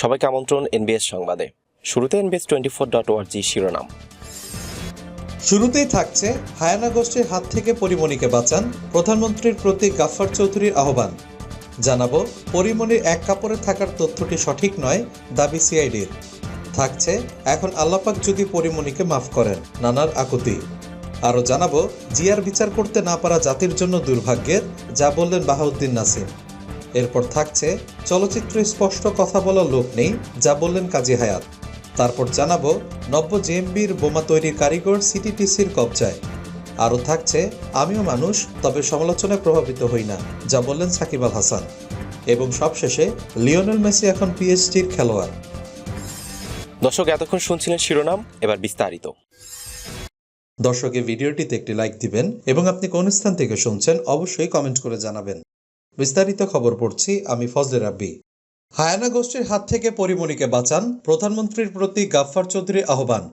সবাইকে আমন্ত্রণ এনবিএস সংবাদে। শুরুতে এনবিএস টোয়েন্টি ফোর ডট ওয়ার্জি শিরোনাম। শুরুতেই থাকছে হায়ানা গোষ্ঠীর হাত থেকে পরিমণিকে বাঁচান প্রধানমন্ত্রীর প্রতি গাফফার চৌধুরীর আহ্বান। জানাব, পরিমণির এক কাপড়ে থাকার তথ্যটি সঠিক নয় দাবি সিআইডির। থাকছে, এখন আল্লাপাক যদি পরিমণিকে মাফ করেন, নানার আকুতি। আরও জানাব, জিয়ার বিচার করতে না পারা জাতির জন্য দুর্ভাগ্যের, যা বললেন বাহাউদ্দিন নাসিম। এরপর থাকছে চলচ্চিত্রে স্পষ্ট কথা বলার লোক নেই যা বললেন কাজী হায়াত। তারপর জানাব নব্য জেএমবির বোমা তৈরির কারিগর সিটিটিসির কবজায়। আরও থাকছে আমিও মানুষ তবে সমালোচনায় প্রভাবিত হই না যা বললেন সাকিব আল হাসান। এবং সবশেষে লিওনেল মেসি এখন পিএইচডির খেলোয়াড়। দর্শক এতক্ষণ শুনছিলেন শিরোনাম এবার বিস্তারিত। দর্শকের ভিডিওটিতে একটি লাইক দিবেন এবং আপনি কোন স্থান থেকে শুনছেন অবশ্যই কমেন্ট করে জানাবেন। বিস্তারিত খবর পড়ছি আমি ফজলে রাব্বি। হায়ানা গোষ্ঠীর হাত থেকে পরিমণিকে বাঁচান প্রধানমন্ত্রীর প্রতি গাফফার চৌধুরী আহ্বান।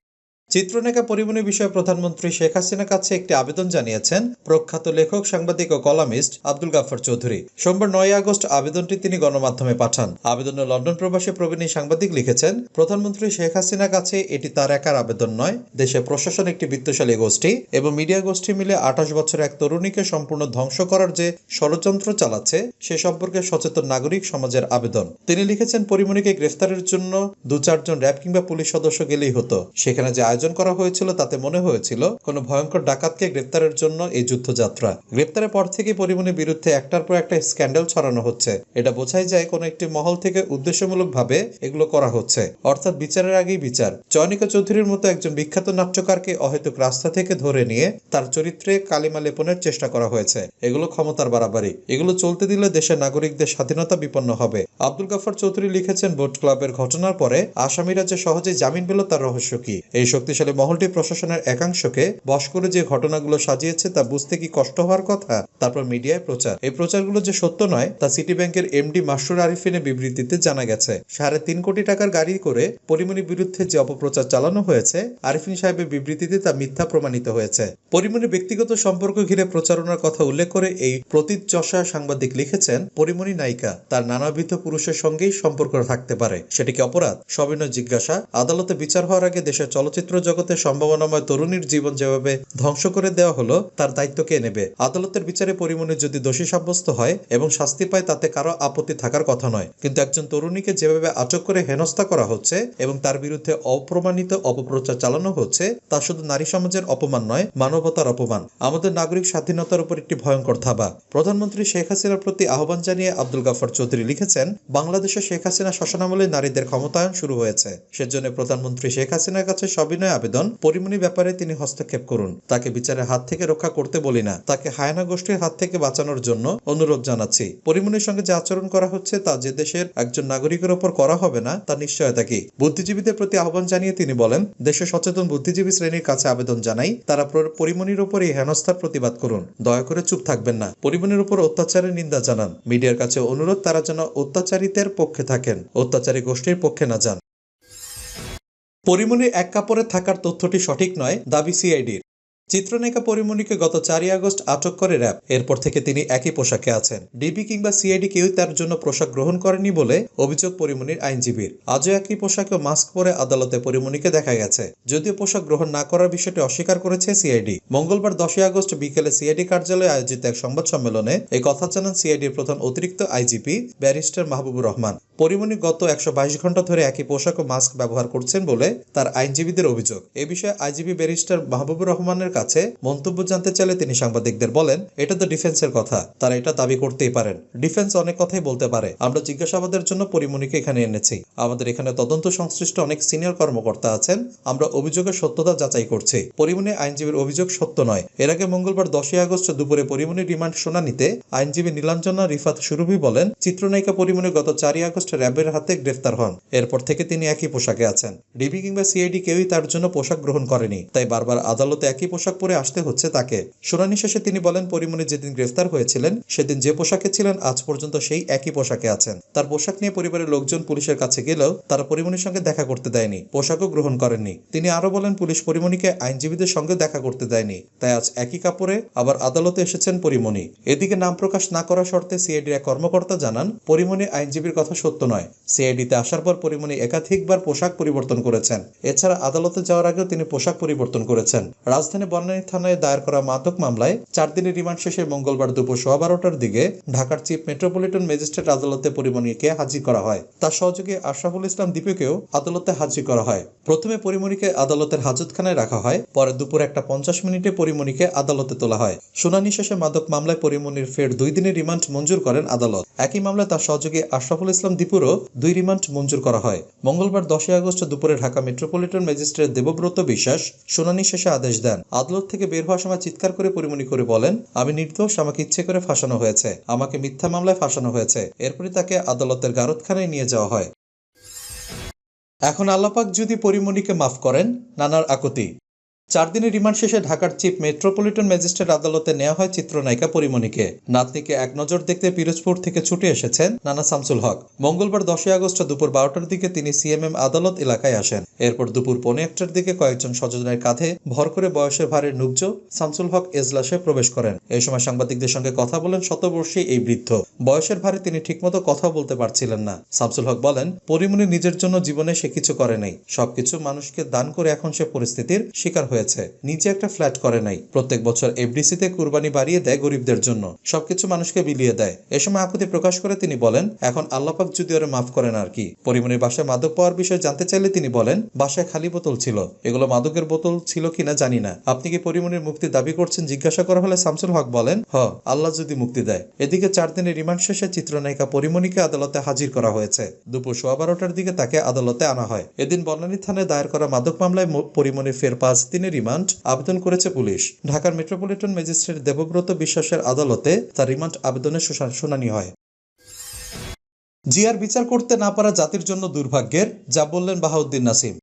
চিত্রনায়িকা পরিমণি বিষয়ে প্রধানমন্ত্রী শেখ হাসিনার কাছে একটি আবেদন জানিয়েছেন প্রখ্যাত লেখক, সাংবাদিক ও কলামিস্ট আব্দুল গাফফার চৌধুরী। সোমবার নয় আগস্ট আবেদনটি তিনি গণমাধ্যমে পাঠান। আবেদনে লন্ডন প্রবাসী প্রবীণী সাংবাদিক লিখেছেন, প্রধানমন্ত্রী শেখ হাসিনার কাছে এটি তার একার আবেদন নয়। দেশে প্রশাসন একটি বিত্তশালী গোষ্ঠী এবং মিডিয়া গোষ্ঠী মিলে আঠাশ বছর এক তরুণীকে সম্পূর্ণ ধ্বংস করার যে ষড়যন্ত্র চালাচ্ছে, সে সম্পর্কে সচেতন নাগরিক সমাজের আবেদন। তিনি লিখেছেন, পরিমণিকে গ্রেফতারের জন্য দু চারজন র্যাব কিংবা পুলিশ সদস্য গেলেই হতো। সেখানে যে আয়োজন করা হয়েছিল তাতে মনে হয়েছিল, কোনো ভয়ঙ্কর ডাকাতকে গ্রেপ্তারের জন্য এই যুদ্ধযাত্রা। গ্রেপ্তারের পর থেকে পরিমণির বিরুদ্ধে একটার পর একটা স্ক্যান্ডাল ছড়ানো হচ্ছে। এটা বোঝাই যায় কোনো একটি মহল থেকে উদ্দেশ্যমূলকভাবে এগুলো করা হচ্ছে। অর্থাৎ বিচারের আগেই বিচার। চয়নিকা চৌধুরীর মতো একজন বিখ্যাত নাট্যকারকে অহেতুক রাস্তা থেকে ধরে নিয়ে তার চরিত্রে কালিমা লেপনের চেষ্টা করা হয়েছে। এগুলো ক্ষমতার বাড়াবাড়ি। এগুলো চলতে দিলে দেশের নাগরিকদের স্বাধীনতা বিপন্ন হবে। আব্দুল গাফার চৌধুরী লিখেছেন, বোট ক্লাবের ঘটনার পরে আসামিরা যে সহজে জামিন পেল তার রহস্য কি? এই শক্তিশালী মহলটি প্রশাসনের একাংশকে বশ করে যে ঘটনাগুলো সাজিয়েছে তা বুঝতে কি কষ্ট হওয়ার কথা? তারপর মিডিয়ায় প্রচার। এই প্রচারগুলো যে সত্য নয়, তা সিটি ব্যাংকের এমডি মাসরুর আরিফিনের বিবৃতিতে জানা গেছে। সাড়ে তিন কোটি টাকার গাড়ি করে পরিমণির বিরুদ্ধে যে অপপ্রচার চালানো হয়েছে, আরিফিন সাহেবের বিবৃতিতে তা মিথ্যা প্রমাণিত হয়েছে। পরিমণির ব্যক্তিগত সম্পর্ক ঘিরে প্রচারণার কথা উল্লেখ করে এই প্রতীচ্যশা সাংবাদিক লিখেছেন পরিমণি নায়িকা। তার নানাবিধ পুরুষের সঙ্গেই সম্পর্ক থাকতে পারে। সেটিকে অপরাধ? সবিনয় জিজ্ঞাসা। আদালতে বিচার হওয়ার আগে দেশের চলচ্চিত্র জগতে সম্ভাবনাময় তরুণীর জীবন যেভাবে ধ্বংস করে দেওয়া হলো, তার দায়িত্ব কে নেবে? আদালতের বিচারে পরিমণি যদি দোষী সাব্যস্ত হয় এবং শাস্তি পায়, তাতে কারও আপত্তি থাকার কথা নয়। কিন্তু একজন তরুণীকে যেভাবে আটক করে হেনস্থা করা হচ্ছে এবং তার বিরুদ্ধে অপ্রমাণিত অপপ্রচার চালানো হচ্ছে, তা শুধু নারী সমাজের অপমান নয়, মানবতার অপমান। আমাদের নাগরিক স্বাধীনতার উপর একটি ভয়ঙ্কর থাবা প্রধানমন্ত্রী শেখ হাসিনার প্রতি আহ্বান জানিয়ে আব্দুল গাফর চৌধুরী লিখেছেন, বাংলাদেশে শেখ হাসিনা শাসনামলে নারীদের ক্ষমতায়ন শুরু হয়েছে। সেজন্য প্রধানমন্ত্রী শেখ হাসিনার কাছে সবিনয় আবেদন, পরিমণি ব্যাপারে তিনি হস্তক্ষেপ করুন। তাকে বিচারের হাত থেকে রক্ষা করতে বলি না। তাকে হায়না গোষ্ঠীর হাত থেকে বাঁচানোর জন্য অনুরোধ জানাচ্ছি। পরিমণির সঙ্গে যে আচরণ করা হচ্ছে তা যে দেশের একজন নাগরিকের ওপর করা হবে না, তার নিশ্চয়তা কি? বুদ্ধিজীবীদের প্রতি আহ্বান জানিয়ে তিনি বলেন, দেশের সচেতন বুদ্ধিজীবী শ্রেণির কাছে আবেদন জানাই, তারা প্র- পরিমণির উপর এই হেনস্থার প্রতিবাদ করুন। দয়া করে চুপ থাকবেন না। পরিমণির উপর অত্যাচারের নিন্দা জানান। মিডিয়ার কাছে অনুরোধ, তারা যেন অত্যাচারিতের পক্ষে থাকেন। অত্যাচারী গোষ্ঠীর পক্ষে না যান। পরিমণির এক কাপড়ে থাকার তথ্যটি সঠিক নয় দাবি সিআইডির। চিত্রনায়িকা পরিমণিকে গত চারই আগস্ট আটক করে র্যাব। এরপর থেকে তিনি একই পোশাকে আছেন। ডিবি কিংবা সিআইডি কেউই তার জন্য পোশাক গ্রহণ করেনি বলে অভিযোগ পরিমণির আইনজীবীর। আজও একই পোশাকে মাস্ক পরে আদালতে পরিমণিকে দেখা গেছে। যদিও পোশাক গ্রহণ না করার বিষয়টি অস্বীকার করেছে সিআইডি। মঙ্গলবার দশই আগস্ট বিকেলে সিআইডি কার্যালয়ে আয়োজিত এক সংবাদ সম্মেলনে এই কথা জানান সিআইডির প্রধান অতিরিক্ত আইজিপি ব্যারিস্টার মাহবুবুর রহমান। পরিমণি গত একশো বাইশ ঘণ্টা ধরে একই পোশাক ও মাস্ক ব্যবহার করছেন বলে তার আইনজীবীদের অভিযোগ। এ বিষয়ে আইজিবি ব্যারিস্টার মাহবুবুর রহমানের কাছে মন্তব্য জানতে চাইলে তিনি সাংবাদিকদের বলেন, এটা তো ডিফেন্সের কথা, তারা এটা দাবি করতেই পারেন। ডিফেন্স অনেক কথাই বলতে পারে। আমরা জিজ্ঞাসাবাদের জন্য পরিমণিকে এখানে এনেছি। আমাদের এখানে তদন্ত সংশ্লিষ্ট অনেক সিনিয়র কর্মকর্তা আছেন। আমরা অভিযোগের সত্যতা যাচাই করছি। পরিমণি আইনজীবীর অভিযোগ সত্য নয়। এর আগে মঙ্গলবার দশই আগস্ট দুপুরে পরিমণি রিমান্ড শুনানিতে আইনজীবী নীলাঞ্জনা রিফাত সুরভি বলেন, চিত্রনায়িকা পরিমণি গত চারই আগস্ট র্যাবের হাতে গ্রেফতার হন। এরপর থেকে তিনি একই পোশাকে আছেন। ডিবি কিংবা সিআইডি কেউই তার জন্য পোশাক গ্রহণ করেনি, তাই বারবার আদালতে একই পোশাক পোশাক পরে আসতে হচ্ছে তাকে। শুনানি শেষে তিনি বলেন, পরিমণি যেদিন গ্রেফতার হয়েছিলেন, সেদিন যে পোশাকে ছিলেন, আজ পর্যন্ত সেই একই পোশাকে আছেন। তার পোশাক নিয়ে পরিবারের লোকজন পুলিশের কাছে গেলেও তারা পরিমণির সঙ্গে দেখা করতে দেয়নি, পোশাকও গ্রহণ করেননি। তিনি আরও বলেন, পুলিশ পরিমণিকে আইনজীবীদের সঙ্গে দেখা করতে দেয়নি, তাই আজ একই কাপড়ে আবার আদালতে এসেছেন পরিমণি। এদিকে নাম প্রকাশ না করা শর্তে সিআইডির এক কর্মকর্তা জানান, পরিমণি আইনজীবীর কথা সত্য নয়। সিআইডিতে আসার পর পরিমণি একাধিকবার পোশাক পরিবর্তন করেছেন। এছাড়া আদালতে যাওয়ার আগেও তিনি পোশাক পরিবর্তন করেছেন। রাজধানী বনানী থানায় দায়ের করা মাদক মামলায় চার দিনের রিমান্ড শেষে মঙ্গলবার দুপুর সোয়া বারোটার দিকে ঢাকার চিফ মেট্রোপলিটন ম্যাজিস্ট্রেট আদালতে পরিমণিকে হাজির করা হয়। তার সহযোগী আশরাফুল ইসলাম দীপকেও আদালতে হাজির করা হয়। প্রথমে পরিমণিকে আদালতের হাজতখানায় রাখা হয়, পরে দুপুর একটা পঞ্চাশ মিনিটে পরিমণিকে আদালতে তোলা হয়। শুনানি শেষে মাদক মামলায় পরিমণির ফের দুই দিনের রিমান্ড মঞ্জুর করেন আদালত। একই মামলায় তার সহযোগী আশরাফুল ইসলাম দীপুরও দুই রিমান্ড মঞ্জুর করা হয়। মঙ্গলবার দশই আগস্ট দুপুরে ঢাকা মেট্রোপলিটন ম্যাজিস্ট্রেট দেবব্রত বিশ্বাস শুনানি শেষে আদেশ দেন। আদালত থেকে বের হওয়ার সময় চিৎকার করে পরিমণি করে বলেন, আমি নির্দোষ, আমাকে ইচ্ছে করে ফাঁসানো হয়েছে। আমাকে মিথ্যা মামলায় ফাঁসানো হয়েছে। এরপরে তাকে আদালতের গারদখানায় নিয়ে যাওয়া হয়। এখন আল্লাপাক যদি পরিমণিকে মাফ করেন, নানার আকুতি। চার দিনের রিমান্ড শেষে ঢাকার চিফ মেট্রোপলিটন ম্যাজিস্ট্রেট আদালতে নেওয়া হয় চিত্রনায়িকা পরিমণিকে। নাতনিকে এক নজর দেখতে পিরোজপুর থেকে ছুটে এসেছেন নানা শামসুল হক। মঙ্গলবার দশই আগস্ট দুপুর বারোটার দিকে তিনি সিএমএম আদালত এলাকায় আসেন। এরপর দুপুর পৌনে একটার দিকে কয়েকজন স্বজনের কাঁধে ভর করে বয়সের ভারে নুবজ, শামসুল হক এজলাসে প্রবেশ করেন। এই সময় সাংবাদিকদের সঙ্গে কথা বলেন শতবর্ষী এই বৃদ্ধ। বয়সের ভারে তিনি ঠিকমতো কথা বলতে পারছিলেন না। শামসুল হক বলেন, পরিমণি নিজের জন্য জীবনে সে কিছু করে নাই। সবকিছু মানুষকে দান করে এখন সে পরিস্থিতির শিকার হয়েছে। নিচে একটা ফ্ল্যাট করে নাই। প্রত্যেক বছর এফডিসিতে কুরবানি বাড়িয়ে দেয় গরিবদের জন্য। সবকিছু মানুষকে বিলিয়ে দেয়। এ সময় আকুতি প্রকাশ করে তিনি বলেন, এখন আল্লাপাক যদি ওরে মাফ করেন আর কি। পরিমণির বাসায় মাদক পাওয়ার বিষয়ে জানতে চাইলে তিনি বলেন, বাসায় খালি বোতল ছিল। এগুলো মাদকের বোতল ছিল কিনা জানি না। আপনি কি পরিমণির মুক্তি দাবি করছেন জিজ্ঞাসা করা হলে শামসুল হক বলেন, হ, আল্লাহ যদি মুক্তি দেয়। এদিকে চার দিনের রিমান্ড শেষে চিত্রনায়িকা পরিমণিকে আদালতে হাজির করা হয়েছে। দুপুর সোয়া বারোটার দিকে তাকে আদালতে আনা হয়। এদিন বনানী থানায় দায়ের করা মাদক মামলায় পরিমণির ফের পাঁচ দিনের রিমান্ড, আবেদন করেছে পুলিশ। ঢাকার মেট্রোপলিটন ম্যাজিস্ট্রেট দেবব্রত বিশ্বাসের আদালতে তার রিমান্ড আবেদনের শুনানি হয়। জিয়ার বিচার করতে না পারা জাতির জন্য দুর্ভাগ্যের, যা বললেন বাহাউদ্দিন নাসিম।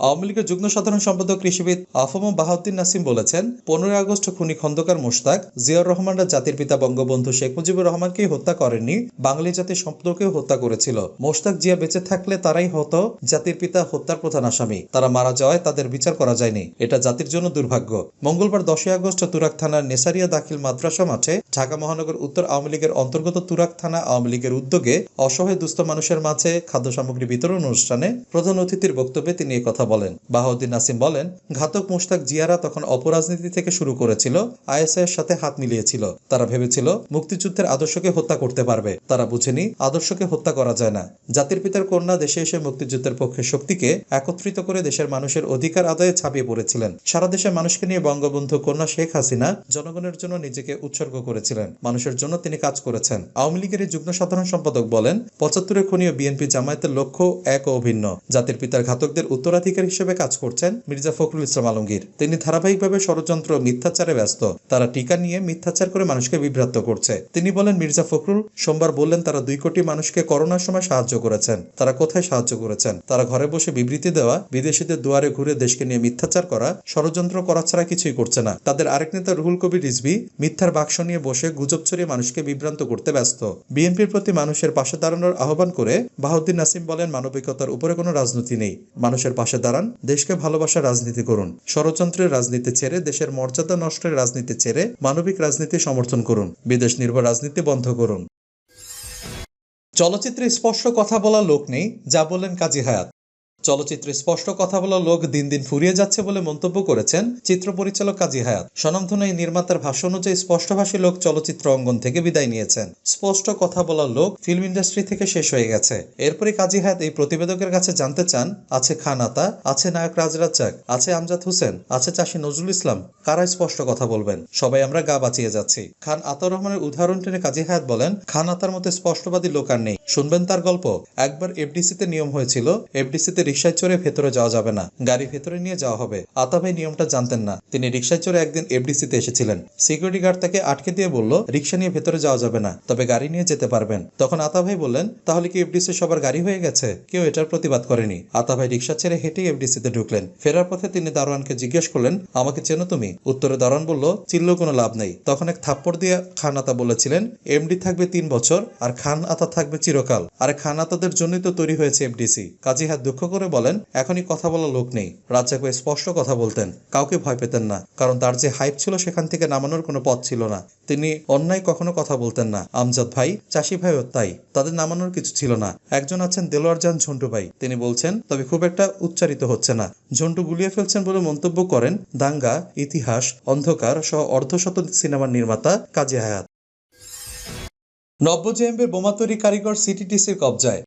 আওয়ামী লীগের যুগ্ম সাধারণ সম্পাদক কৃষিবিদ আফম বাহাউদ্দিন নাসিম বলেছেন, পনেরোই আগস্ট খুনি খন্দকার মোশতাক, জিয়াউর রহমানরা জাতির পিতা বঙ্গবন্ধু শেখ মুজিবুর রহমানকেই হত্যা করেননি, বাঙালি জাতির সম্পদকেও হত্যা করেছিল। মোশতাক জিয়া বেঁচে থাকলে তারাই হতো জাতির পিতা হত্যার প্রধান আসামি। তারা মারা যাওয়ায় তাদের বিচার করা যায়নি। এটা জাতির জন্য দুর্ভাগ্য। মঙ্গলবার দশই আগস্ট তুরাক থানার নেসারিয়া দাখিল মাদ্রাসা মাঠে ঢাকা মহানগর উত্তর আওয়ামী লীগের অন্তর্গত তুরাক থানা আওয়ামী লীগের উদ্যোগে অসহায় দুস্থ মানুষের মাঝে খাদ্য সামগ্রী বিতরণ অনুষ্ঠানে প্রধান অতিথির বক্তব্যে তিনি কথা বলেন। বাহাউদ্দিন নাসিম বলেন, ঘাতক মুশতাক জিয়ারা তখন অপরাজনীতি থেকে শুরু করেছিল আইএসআই এর সাথে হাত মিলিয়েছিল। তারা ভেবেছিল, মুক্তিযুদ্ধের আদর্শকে হত্যা করতে পারবে। তারা বুঝেনি, আদর্শকে হত্যা করা যায় না। জাতির পিতার কন্যা দেশে এসে মুক্তিযুদ্ধের পক্ষে শক্তিকে একত্রিত করে দেশের মানুষের অধিকার আদায়ে ছাপিয়ে পড়েছিলেন। সারা দেশের মানুষকে নিয়ে বঙ্গবন্ধু কন্যা শেখ হাসিনা জনগণের জন্য নিজেকে উৎসর্গ করেছিলেন। মানুষের জন্য তিনি কাজ করেছেন। আওয়ামী লীগের যুগ্ম সাধারণ সম্পাদক বলেন, পঁচাত্তরের খনীয় বিএনপি জামায়াতের লক্ষ্য এক ও অভিন্ন। জাতির পিতার ঘাতকদের উত্তরাধিকার হিসেবে কাজ করছেন মির্জা ফখরুল ইসলাম আলমগীর। তিনি ধারাবাহিকভাবে ষড়যন্ত্র, মিথ্যাচারে ব্যস্ত। তারা টিকা নিয়ে মিথ্যাচার করে মানুষকে বিভ্রান্ত করছে। তিনি বলেন, মির্জা ফখরুল সোমবার বললেন, তারা দুই কোটি মানুষকে করোনার সময় সাহায্য করেছেন। তারা কোথায় সাহায্য করেছেন? তারা ঘরে বসে বিবৃতি দেওয়া, বিদেশিদের দুয়ারে ঘুরে দেশকে নিয়ে মিথ্যাচার করা, ষড়যন্ত্র করা ছাড়া কিছুই করছে না। তাদের আরেক নেতা রুহুল কবির রিজভি মিথ্যার বাক্স নিয়ে বসে গুজব ছড়িয়ে মানুষকে বিভ্রান্ত করতে ব্যস্ত। বিএনপির প্রতি মানুষের পাশে দাঁড়ানোর আহ্বান করে বাহাউদ্দিন নাসিম বলেন, মানবিকতার উপরে কোনো রাজনীতি নেই। মানুষের পাশে দাঁড়ান, দেশকে ভালোবাসার রাজনীতি করুন। ষড়যন্ত্রের রাজনীতি ছেড়ে, দেশের মর্যাদা নষ্টের রাজনীতি ছেড়ে, মানবিক রাজনীতি সমর্থন করুন। বিদেশ নির্ভর রাজনীতি বন্ধ করুন। চলচ্চিত্রে স্পষ্ট কথা বলা লোক নেই, যা বললেন কাজী হায়াত। চলচ্চিত্রে স্পষ্ট কথা বলা লোক দিন দিন ফুরিয়ে যাচ্ছে বলে মন্তব্য করেছেন চিত্র পরিচালক কাজী হায়াত। স্বনামধন্য এই নির্মাতার ভাষ্য অনুযায়ী স্পষ্টভাষী লোক চলচ্চিত্র অঙ্গন থেকে বিদায় নিয়েছেন। স্পষ্ট কথা বলা লোক ফিল্ম ইন্ডাস্ট্রি থেকে শেষ হয়ে গেছে। এরপরে কাজী হায়াত এই প্রতিবেদকের কাছে জানতে চান, আছে খান আতা, আছে নায়ক রাজ রাজ্জাক আছে আমজাদ হোসেন, আছে চাষী নজরুল ইসলাম, কারা স্পষ্ট কথা বলবেন? সবাই আমরা গা বাঁচিয়ে যাচ্ছি। খান আতর রহমানের উদাহরণ টেনে কাজী হায়াত বলেন, খান আতার মতো স্পষ্টবাদী লোক আর নেই। শুনবেন তার গল্প। একবার এফডিসিতে নিয়ম হয়েছিল, এফডিসিতে রিক্সা রিক্সায় চড়ে ভেতরে যাওয়া যাবে না। গাড়ি ভেতরে নিয়ে যাওয়া হবে। আতা ভাই নিয়মটা জানতেন না। তিনি রিক্সায় চড়ে একদিন এফডিসিতে এসেছিলেন। সিকিউরিটি গার্ড তাকে আটকে দিয়ে বলল রিক্সা নিয়ে ভেতরে যাওয়া যাবে না, তবে গাড়ি নিয়ে যেতে পারবেন। তখন আতা ভাই বললেন, তাহলে কি এফডিসি সবার গাড়ি হয়ে গেছে? কেউ এটার প্রতিবাদ করেনি। আতা ভাই রিক্সা ছেড়ে হেঁটেই এফডিসিতে ঢুকলেন। ফেরার পথে তিনি দারোয়ানকে জিজ্ঞেস করলেন, আমাকে চেনো তুমি? উত্তরে দারোয়ান বলল চিল্লেও কোনো লাভ নেই। তখন এক থাপ্পড় দিয়ে খান আতা বলেছিলেন, এমডি থাকবে তিন বছর, আর খান আতা থাকবে চিরকাল। আর খান আতাদের জন্যই তো তৈরি হয়েছে এফডিসি। কাজী হাত দুঃখ করে বলেন, এখনই কথা বলা লোক নেই। রাজ্জাক ভাই স্পষ্ট কথা বলতেন। কাউকে ভয় পেতেন না। কারণ তার যে হাইপ ছিল সেখান থেকে নামানোর কোনো পথ ছিল না। তিনি অন্যায় কখনো কথা বলতেন না। আমজাদ ভাই, চাষি ভাইও তাই। তাদের নামানোর কিছু ছিল না। একজন আছেন দেলোয়ার জান ঝন্টু ভাই। তিনি বলছেন, তবে খুব একটা উচ্চারিত হচ্ছে না। ঝন্টু গুলিয়ে ফেলছেন বলে মন্তব্য করেন দাঙ্গা, ইতিহাস, অন্ধকার সহ অর্ধশত সিনেমার নির্মাতা কাজী হায়াত। নব্য জেএমবির বোমা তৈরি কারিগর সিটিটিসির কবজায়।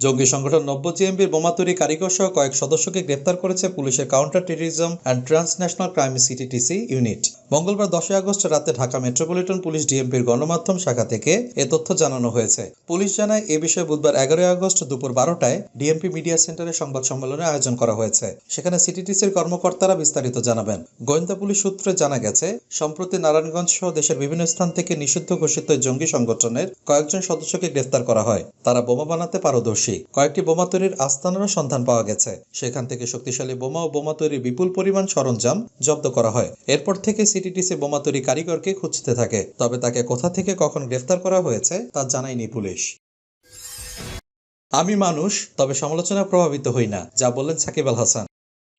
জঙ্গি সংগঠন নব্য জেএমবির বোমা তৈরি কারিগর সহ কয়েক সদস্যকে গ্রেপ্তার করেছে পুলিশের counter terrorism and transnational crime CTTC unit. মঙ্গলবার দশই আগস্ট রাতে ঢাকা মেট্রোপলিটন পুলিশ ডিএমপির গণমাধ্যম শাখা থেকে এ তথ্য জানানো হয়েছে। পুলিশ জানায়, এ বিষয়ে বুধবার এগারোই আগস্ট দুপুর বারোটায় ডিএমপি মিডিয়া সেন্টারে সংবাদ সম্মেলনের আয়োজন করা হয়েছে। সেখানে সিটিটিসির কর্মকর্তারা বিস্তারিত জানাবেন। গোয়েন্দা পুলিশ সূত্রে জানা গেছে, সম্প্রতি নারায়ণগঞ্জ সহ দেশের বিভিন্ন স্থান থেকে নিষিদ্ধ ঘোষিত জঙ্গি সংগঠনের কয়েকজন সদস্যকে গ্রেফতার করা হয়। তারা বোমা বানাতে পারদর্শী। কয়েকটি বোমা তৈরির আস্তানারও সন্ধান পাওয়া গেছে। সেখান থেকে শক্তিশালী বোমা ও বোমা তৈরির বিপুল পরিমাণ সরঞ্জাম জব্দ করা হয়। এরপর থেকে সিটিটিসি বোমা তৈরি কারিগরকে খুঁজতে থাকে। তবে তাকে কোথা থেকে কখন গ্রেফতার করা হয়েছে, তা জানায়নি পুলিশ। আমি মানুষ, তবে সমালোচনা প্রভাবিত হই না, যা বললেন সাকিব আল হাসান।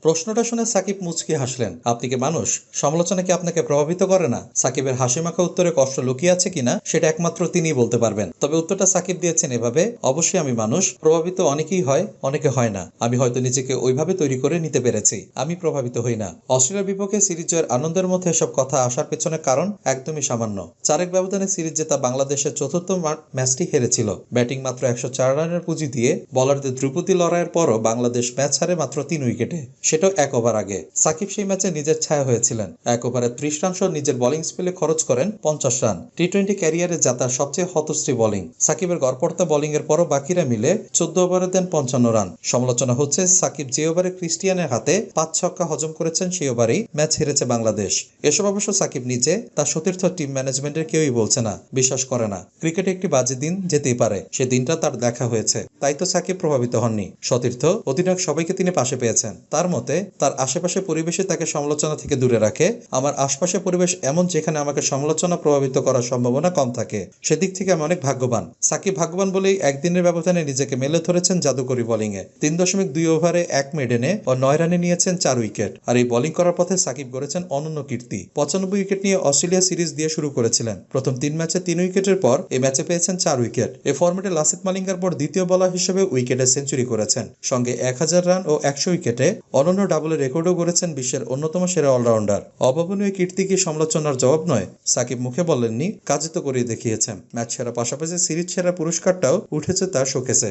প্রশ্নটা শুনে সাকিব মুচকি হাসলেন। আপনি কি মানুষ? সমালোচনা কি আপনাকে প্রভাবিত করে না? সাকিবের হাসিমাখা উত্তরে কষ্ট লুকিয়ে আছে কিনা, সেটা একমাত্র তিনিই বলতে পারবেন। তবে উত্তরটা সাকিব দিয়েছেন এভাবে, অবশ্যই আমি মানুষ, প্রভাবিত অনেকেই হয়, অনেকে হয় না। আমি হয়তো নিজেকে ওইভাবে তৈরি করে নিতে পেরেছি। আমি প্রভাবিত হই না। অস্ট্রেলিয়ার বিপক্ষে সিরিজ জয়ের আনন্দের মধ্যে এসব কথা আসার পেছনে কারণ একদমই সামান্য। চারেক ব্যবধানে সিরিজ জেতা বাংলাদেশের চতুর্থ ম্যাচটি হেরেছিল। ব্যাটিং মাত্র একশো চার রানের পুঁজি দিয়ে, বলারদের ধ্রুপদী লড়াইয়ের পরও বাংলাদেশ ম্যাচ হারে মাত্র তিন উইকেটে। সেটাও এক ওভার আগে। সাকিব সেই ম্যাচে নিজের ছায়া হয়েছিলেন। এক ওভারে ত্রিশ রান সহ নিজের বোলিং স্পেলে খরচ করেন পঞ্চাশ রান। টি টোয়েন্টি ক্যারিয়ারে যাতা সবচেয়ে হতশ্রী বোলিং। সাকিবের গড়পড়তা বোলিং এর পরও বাকিরা মিলে চোদ্দ ওভারে দেন পঞ্চান্ন রান। সমালোচনা হচ্ছে, সাকিব যে ওভারে ক্রিস্টিয়ানের হাতে পাঁচ ছক্কা হজম করেছেন, সেই ওভারেই ম্যাচ হেরেছে বাংলাদেশ। এসব অবশ্য সাকিব নিজে, তার সতীর্থ টিম ম্যানেজমেন্টের কেউই বলছে না, বিশ্বাস করে না। ক্রিকেটে একটি বাজে দিন যেতেই পারে, সে দিনটা তার দেখা হয়েছে। তাই তো সাকিব প্রভাবিত হননি। সতীর্থ, অধিনায়ক সবাইকে তিনি পাশে পেয়েছেন। তার মতে, তার আশেপাশে পরিবেশে তাকে সমালোচনা থেকে দূরে রাখে। আমার আশপাশে পরিবেশ এমন যেখানে আমাকে সমালোচনা প্রভাবিত করার সম্ভাবনা কম থাকে। সেদিক থেকে আমি অনেক ভাগ্যবান। সাকিব ভাগ্যবান বলেই একদিনের ব্যবধানে নিজেকে মেলে ধরেছেন জাদুকরি বোলিং এ। তিন দশমিক দুই ওভারে এক মেডেনে ও নয় রানে নিয়েছেন চার উইকেট। আর এই বোলিং করার পথে সাকিব গড়েছেন অনন্য কীর্তি। পঁচানব্বই উইকেট নিয়ে অস্ট্রেলিয়া সিরিজ দিয়ে শুরু করেছিলেন। প্রথম তিন ম্যাচে তিন উইকেটের পর এই ম্যাচে পেয়েছেন চার উইকেট। এ ফর্মেটে লাসিত মালিঙ্গার পর দ্বিতীয় বলার হিসেবে উইকেটে সেঞ্চুরি করেছেন। সঙ্গে এক হাজার রান ও একশো উইকেটে অনন্য ডাবলের রেকর্ডও করেছেন বিশ্বের অন্যতম সেরা অলরাউন্ডার। অভাবনীয় কীর্তি কি সমালোচনার জবাব নয়? সাকিব মুখে বলেননি, কাজে তো করিয়ে দেখিয়েছেন। ম্যাচ সেরা পাশাপাশি সিরিজ সেরা পুরস্কারটাও উঠেছে তার শোকেছে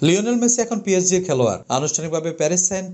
লিওনেল মেসি এখন পিএসজির খেলোয়াড়। আনুষ্ঠানিকভাবে প্যারিস সেন্ট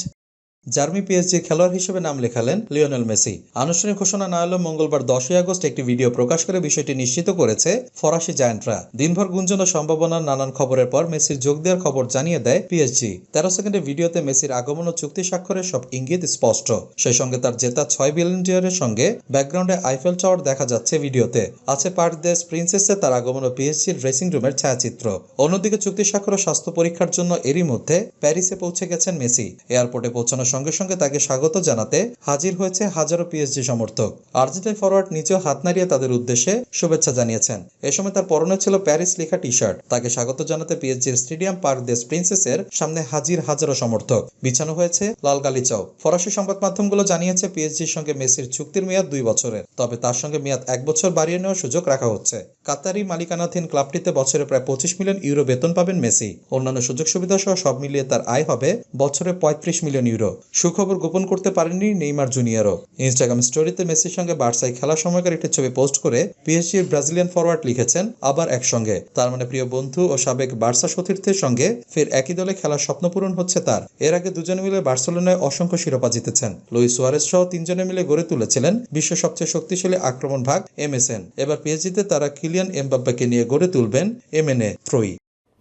জার্মি পিএসজি খেলোয়াড় হিসেবে নাম লেখালেন লিওনেল মেসি। আনুষ্ঠানিক ঘোষণা না এলেও মঙ্গলবার দশই আগস্ট একটি ভিডিও প্রকাশ করে বিষয়টি নিশ্চিত করেছে ফরাসি জায়ান্টরা। দিনভর গুঞ্জন ও সম্ভাবনার নানান খবরের পর মেসির যোগ দেওয়ার খবর জানিয়ে দেয় পিএসজি। তেরো সেকেন্ডের ভিডিওতে মেসির আগমন ও চুক্তি স্বাক্ষরের সব ইঙ্গিত স্পষ্ট। সেই সঙ্গে তার জেতা ছয় বিলিয়ন সঙ্গে ব্যাকগ্রাউন্ডে আইফেল টাওয়ার দেখা যাচ্ছে ভিডিওতে। আছে পার্ট দেশ প্রিন্সেসে তার আগমন ও পিএসজির ড্রেসিং রুমের ছায়াচিত্র। অন্যদিকে চুক্তি স্বাক্ষর ও স্বাস্থ্য পরীক্ষার জন্য এরই মধ্যে প্যারিসে পৌঁছে গেছেন মেসি। এয়ারপোর্টে পৌঁছানোর সঙ্গে সঙ্গে তাকে স্বাগত জানাতে হাজির হয়েছে হাজারো পিএসজি সমর্থক। আর্জেন্টাইন ফরওয়ার্ড নিজেও হাত নাড়িয়ে তাদের উদ্দেশ্যে শুভেচ্ছা জানিয়েছেন। এ সময় তার পরনে ছিল প্যারিস লেখা টি শার্ট তাকে স্বাগত জানাতে পিএসজির স্টেডিয়াম পার্ক দেশ প্রিন্সেসের সামনে হাজির হাজারো সমর্থক। বিছানো হয়েছে লাল গালিচাও ফরাসি সংবাদ মাধ্যমগুলো জানিয়েছে পিএসজির সঙ্গে মেসির চুক্তির মেয়াদ দুই বছরের। তবে তার সঙ্গে মেয়াদ এক বছর বাড়িয়ে নেওয়ার সুযোগ রাখা হচ্ছে। কাতারি মালিকানাধীন ক্লাবটিতে বছরে প্রায় পঁচিশ মিলিয়ন ইউরো বেতন পাবেন মেসি। অন্যান্য সুযোগ সুবিধা সহ সব মিলিয়ে তার আয় হবে বছরে পঁয়ত্রিশ মিলিয়ন ইউরো। সুখবর গোপন করতে পারেননি নেইমার জুনিয়রও। ইনস্টাগ্রাম স্টোরিতে মেসির সঙ্গে বার্সায় খেলার সময়কার একটি ছবি পোস্ট করে পিএসজির ব্রাজিলিয়ান ফরওয়ার্ড লিখেছেন, আবার একসঙ্গে। তার মানে প্রিয় বন্ধু ও সাবেক বার্সা সতীর্থের সঙ্গে ফের একই দলে খেলার স্বপ্ন পূরণ হচ্ছে তার। এর আগে দুজনে মিলে বার্সেলোনায় অসংখ্য শিরোপা জিতেছেন। লুইস সুয়ারেস সহ তিনজনে মিলে গড়ে তুলেছিলেন বিশ্বের সবচেয়ে শক্তিশালী আক্রমণ ভাগ এমএসএন এবার পিএসজিতে তারা কিলিয়ান এমবাপ্পাকে নিয়ে গড়ে তুলবেন এমএনএ ত্রয়ী।